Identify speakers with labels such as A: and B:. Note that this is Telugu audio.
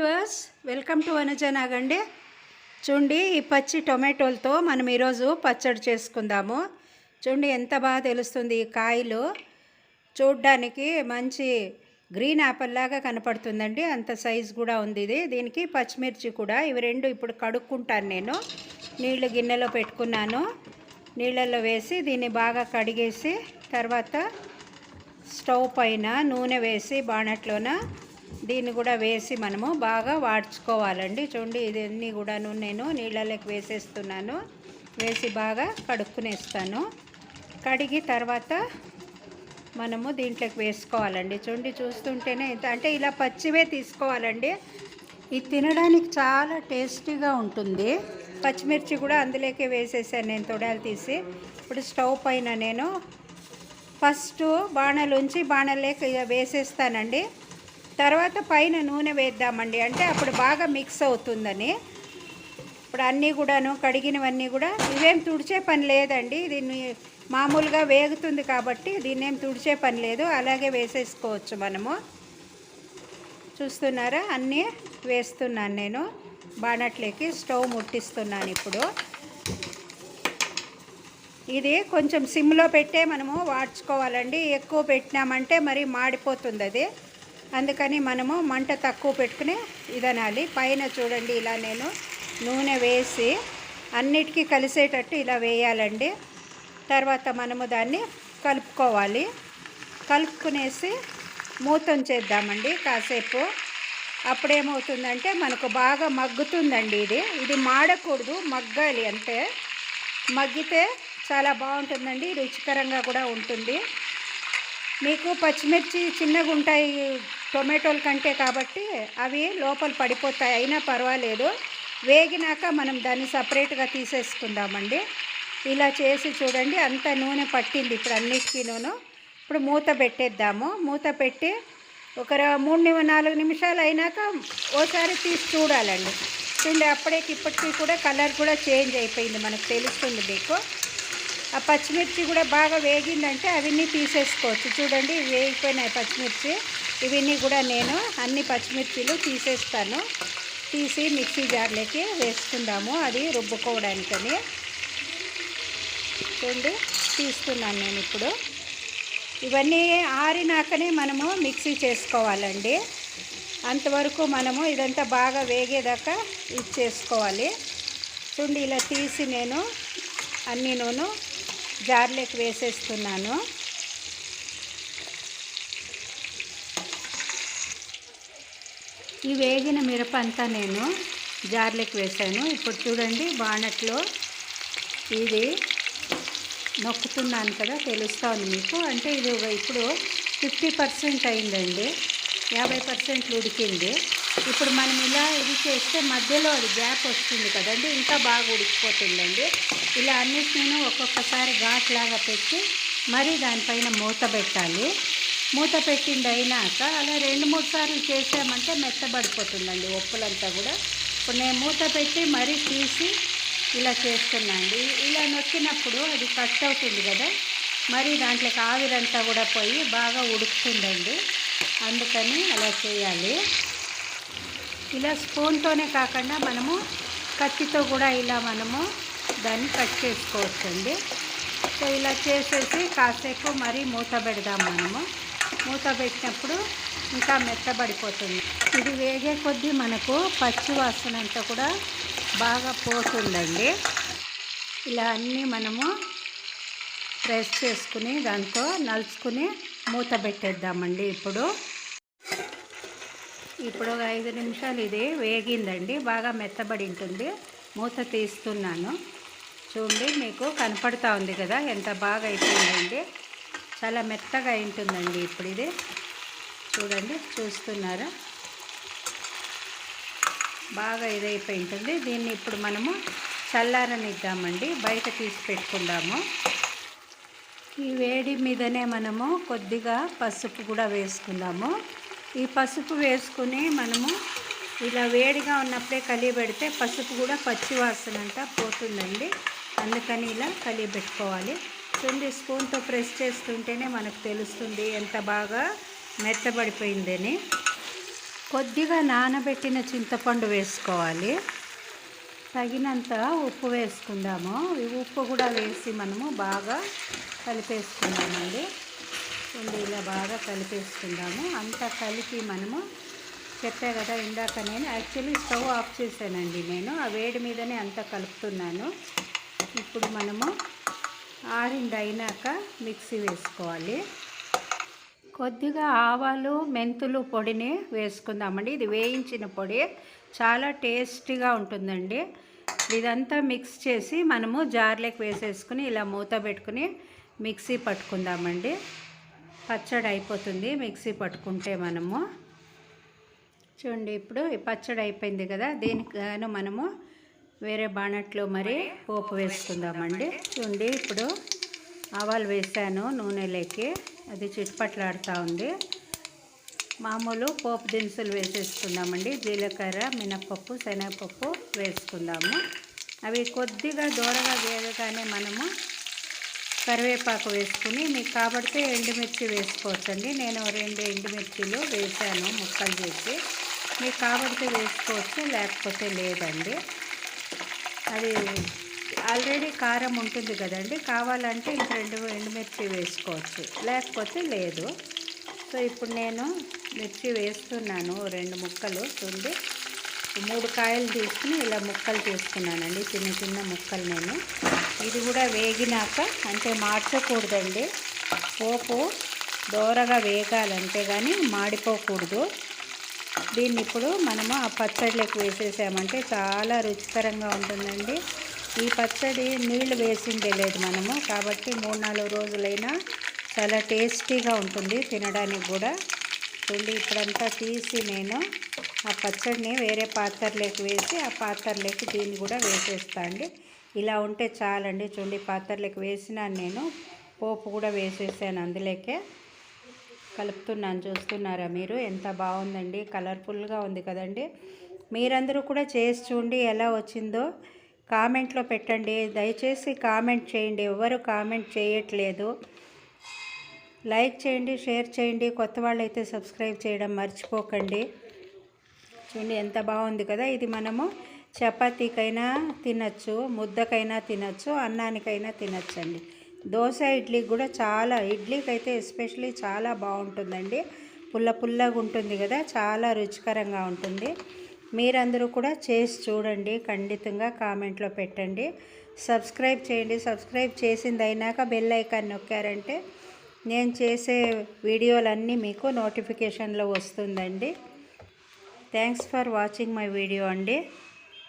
A: వ్యూవర్స్ వెల్కమ్ టు వనజనాగండి చూడండి ఈ పచ్చి టొమాటోలతో మనం ఈరోజు పచ్చడి చేసుకుందాము. చూడండి ఎంత బాగా తెలుస్తుంది ఈ కాయలు. చూడ్డానికి మంచి గ్రీన్ యాపిల్ లాగా కనపడుతుందండి. అంత సైజు కూడా ఉంది ఇది. దీనికి పచ్చిమిర్చి కూడా. ఇవి రెండు ఇప్పుడు కడుక్కుంటాను నేను. నీళ్ళు గిన్నెలో పెట్టుకున్నాను. నీళ్ళల్లో వేసి దీన్ని బాగా కడిగేసి తర్వాత స్టవ్ పైన నూనె వేసి బాణట్లోన దీన్ని కూడా వేసి మనము బాగా వాడ్చుకోవాలండి. చూడండి ఇదన్నీ కూడాను నేను నీళ్ళలోకి వేసేస్తున్నాను. వేసి బాగా కడుక్కునేస్తాను. కడిగి తర్వాత మనము దీంట్లోకి వేసుకోవాలండి. చూడండి చూస్తుంటేనే అంటే ఇలా పచ్చివే తీసుకోవాలండి. ఇది తినడానికి చాలా టేస్టీగా ఉంటుంది. పచ్చిమిర్చి కూడా అందులోకే వేసేసాను నేను తొడాలు తీసి. ఇప్పుడు స్టవ్ పైన నేను ఫస్ట్ బాణలుంచి బాణలేక వేసేస్తానండి. తర్వాత పైన నూనె వేద్దామండి. అంటే అప్పుడు బాగా మిక్స్ అవుతుందని. ఇప్పుడు అన్నీ కూడాను కడిగినవన్నీ కూడా ఇవేం తుడిచే పని లేదండి. దీన్ని మామూలుగా వేగుతుంది కాబట్టి దీన్ని ఏం తుడిచే పని లేదు. అలాగే వేసేసుకోవచ్చు మనము. చూస్తున్నారా? అన్నీ వేస్తున్నాను నేను. బాణట్లేకి స్టవ్ ముట్టిస్తున్నాను ఇప్పుడు. ఇది కొంచెం సిమ్లో పెట్టే మనము వాడ్చుకోవాలండి ఎక్కువ పెట్టినామంటే మరి మాడిపోతుంది అది. అందుకని మనము మంట తక్కువ పెట్టుకుని ఇదనాలి. పైన చూడండి ఇలా నేను నూనె వేసి అన్నిటికీ కలిసేటట్టు ఇలా వేయాలండి. తర్వాత మనము దాన్ని కలుపుకోవాలి. కలుపుకునేసి మూతం చేద్దామండి కాసేపు. అప్పుడేమవుతుందంటే మనకు బాగా మగ్గుతుందండి ఇది. ఇది మాడకూడదు మగ్గాలి అంతే మగ్గితే చాలా బాగుంటుందండి రుచికరంగా కూడా ఉంటుంది. మీకు పచ్చిమిర్చి చిన్నగా ఉంటాయి టొమాటోల కంటే కాబట్టి అవి లోపల పడిపోతాయి. అయినా పర్వాలేదు. వేగినాక మనం దాన్ని సపరేట్గా తీసేసుకుందామండి. ఇలా చేసి చూడండి. అంత నూనె పట్టింది ఇప్పుడు అన్నిటికీ నూనె ఇప్పుడు మూత పెట్టేద్దాము. మూత పెట్టి ఒక మూడు నాలుగు నిమిషాలు అయినాక ఓసారి తీసి చూడాలండి. చూడండి అప్పటికి ఇప్పటికీ కూడా కలర్ కూడా చేంజ్ అయిపోయింది మనకు తెలుస్తుంది మీకు. ఆ పచ్చిమిర్చి కూడా బాగా వేగిందంటే అవన్నీ తీసేసుకోవచ్చు. చూడండి వేగిపోయినాయి పచ్చిమిర్చి. ఇవన్నీ కూడా నేను అన్ని పచ్చిమిర్చిలు తీసేస్తాను. తీసి మిక్సీ జార్లోకి వేసుకుందాము. అది రుబ్బుకోవడానికని. చూడండి తీస్తున్నాను నేను ఇప్పుడు. ఇవన్నీ ఆరినాకనే మనము మిక్సీ చేసుకోవాలండి. అంతవరకు మనము ఇదంతా బాగా వేగేదాకా ఇది చేసుకోవాలి. చూడండి ఇలా తీసి నేను అన్నీ నూనె జార్లోకి వేసేస్తున్నాను. ఈ వేగిన మిరప అంతా నేను జార్లోకి వేసాను. ఇప్పుడు చూడండి బాణట్లో ఇది నొక్కుతున్నాను కదా తెలుస్తూ ఉంది మీకు. అంటే ఇది ఇప్పుడు ఫిఫ్టీ పర్సెంట్ అయిందండి. యాభై పర్సెంట్ ఉడికింది. ఇప్పుడు మనం ఇలా ఇది చేస్తే మధ్యలో అది గ్యాప్ వస్తుంది కదండి ఇంకా బాగా ఉడికిపోతుందండి. ఇలా అన్నిటిని ఒక్కొక్కసారి ఘాట్లాగా పెట్టి మరీ దానిపైన మూత పెట్టాలి. మూత పెట్టింది అయినాక అలా రెండు మూడు సార్లు చేసామంటే మెత్తబడిపోతుందండి ఒప్పులంతా కూడా. ఇప్పుడు నేను మూత పెట్టి మరీ తీసి ఇలా చేస్తున్నాండి. ఇలా నొక్కినప్పుడు అది కట్ అవుతుంది కదా మరి దాంట్లోకి ఆవిరంతా కూడా పోయి బాగా ఉడుకుతుందండి. అందుకని అలా చేయాలి. ఇలా స్పూన్తోనే కాకుండా మనము కత్తితో కూడా ఇలా మనము దాన్ని కట్ చేసుకోవచ్చండి. సో ఇలా చేసేసి కాసేపు మరీ మూత పెడదాం మనము. మూత పెట్టినప్పుడు ఇంకా మెత్తబడిపోతుంది. ఇది వేగే కొద్దీ మనకు పచ్చి వాసన అంతా కూడా బాగా పోతుందండి. ఇలా అన్నీ మనము ప్రెస్ చేసుకుని దాంతో నలుచుకుని మూత పెట్టేద్దామండి ఇప్పుడు. ఇప్పుడు ఒక ఐదు నిమిషాలు ఇది వేగిందండి బాగా మెత్తబడి ఉంటుంది మూత తీస్తున్నాను. చూడండి మీకు కనపడుతూ ఉంది కదా ఎంత బాగా అయిపోయిందండి. చాలా మెత్తగా ఉంటుందండి ఇప్పుడు ఇది. చూడండి చూస్తున్నారా? బాగా ఇదైపోయి ఉంటుంది. దీన్ని ఇప్పుడు మనము చల్లారనిద్దామండి. బయట తీసి పెట్టుకుందాము. ఈ వేడి మీదనే మనము కొద్దిగా పసుపు కూడా వేసుకుందాము. ఈ పసుపు వేసుకుని మనము ఇలా వేడిగా ఉన్నప్పుడే కలియబెడితే పసుపు కూడా పచ్చి వాసన అంతా పోతుందండి. అందుకని ఇలా కలియబెట్టుకోవాలి. వస్తుంది స్పూన్తో ప్రెస్ చేస్తుంటేనే మనకు తెలుస్తుంది ఎంత బాగా మెత్తబడిపోయిందని. కొద్దిగా నానబెట్టిన చింతపండు వేసుకోవాలి. తగినంత ఉప్పు వేసుకుందాము. ఉప్పు కూడా వేసి మనము బాగా కలిపేసుకుందామండి. ఉండి ఇలా బాగా కలిపేసుకుందాము. అంతా కలిపి మనము చెప్పా కదా ఇందాక నేను. యాక్చువల్లీ స్టవ్ ఆఫ్ చేశానండి నేను. ఆ వేడి మీదనే అంతా కలుపుతున్నాను. ఇప్పుడు మనము ఆరింది అయినాక మిక్సీ వేసుకోవాలి. కొద్దిగా ఆవాలు మెంతులు పొడిని వేసుకుందామండి. ఇది వేయించిన పొడి చాలా టేస్టీగా ఉంటుందండి. ఇదంతా మిక్స్ చేసి మనము జార్లోకి వేసేసుకుని ఇలా మూత పెట్టుకుని మిక్సీ పట్టుకుందామండి. పచ్చడి అయిపోతుంది మిక్సీ పట్టుకుంటే మనము. చూడండి ఇప్పుడు పచ్చడి అయిపోయింది కదా. దీనికి మనము వేరే బాణట్లో మరి పోపు వేసుకుందామండి. చూడండి ఇప్పుడు ఆవాలు వేసాను నూనెలోకి. అది చిట్పట్లాడుతూ ఉంది. మామూలు పోపు దినుసులు వేసేసుకుందామండి. జీలకర్ర మినప్పప్పు శనగపప్పు వేసుకుందాము. అవి కొద్దిగా దూరగా వేగగానే మనము కరివేపాకు వేసుకుని మీకు కాబడితే ఎండుమిర్చి వేసుకోవచ్చండి. నేను రెండు ఎండుమిర్చిలు వేసాను ముక్కలు చేసి. మీకు కాబడితే వేసుకోవచ్చు లేకపోతే లేదండి. అది ఆల్రెడీ కారం ఉంటుంది కదండి. కావాలంటే ఇంక రెండు ఎండుమిర్చి వేసుకోవచ్చు. లేకపోతే లేదు. సో ఇప్పుడు నేను మిర్చి వేస్తున్నాను. రెండు ముక్కలు చూడండి మూడు కాయలు తీసుకుని ఇలా ముక్కలు తీసుకున్నానండి. చిన్న చిన్న ముక్కలు నేను. ఇది కూడా వేగినాక అంటే మార్చకూడదండి. పోపు దోరగా వేగాలంటే కానీ మాడిపోకూడదు. దీన్ని ఇప్పుడు మనము ఆ పచ్చడిలోకి వేసేసామంటే చాలా రుచికరంగా ఉంటుందండి. ఈ పచ్చడి నీళ్ళు వేసిందే లేదు మనము. కాబట్టి మూడు నాలుగు రోజులైనా చాలా టేస్టీగా ఉంటుంది తినడానికి కూడా. చూడండి ఇప్పుడంతా తీసి నేను ఆ పచ్చడిని వేరే పాత్రలోకి వేసి ఆ పాత్రలోకి దీన్ని కూడా వేసేస్తా అండి. ఇలా ఉంటే చాలండి. చూడండి పాత్రలోకి వేసినాను నేను పోపు కూడా వేసేసాను అందులోకే. కలుపుతున్నాను చూస్తున్నారా మీరు? ఎంత బాగుందండి. కలర్ఫుల్గా ఉంది కదండి. మీరందరూ కూడా చేసి చూడండి ఎలా వచ్చిందో. కామెంట్లో పెట్టండి. దయచేసి కామెంట్ చేయండి. ఎవరు కామెంట్ చేయట్లేదు. లైక్ చేయండి షేర్ చేయండి. కొత్త వాళ్ళైతే సబ్స్క్రైబ్ చేయడం మర్చిపోకండి. చూడండి ఎంత బాగుంది కదా. ఇది మనము చపాతీకైనా తినచ్చు ముద్దకైనా తినచ్చు అన్నానికైనా తినచ్చండి. దోశ ఇడ్లీకి కూడా చాలా ఇడ్లీకి అయితే ఎస్పెషలీ చాలా బాగుంటుందండి. పుల్ల పుల్లగా ఉంటుంది కదా చాలా రుచికరంగా ఉంటుంది. మీరందరూ కూడా చేసి చూడండి ఖండితంగా కామెంట్లో పెట్టండి. సబ్స్క్రైబ్ చేయండి. సబ్స్క్రైబ్ చేసింది అయినాక బెల్ ఐకాన్ నొక్కారంటే నేను చేసే వీడియోలన్నీ మీకు నోటిఫికేషన్లో వస్తుందండి. Thanks for watching my video అండి.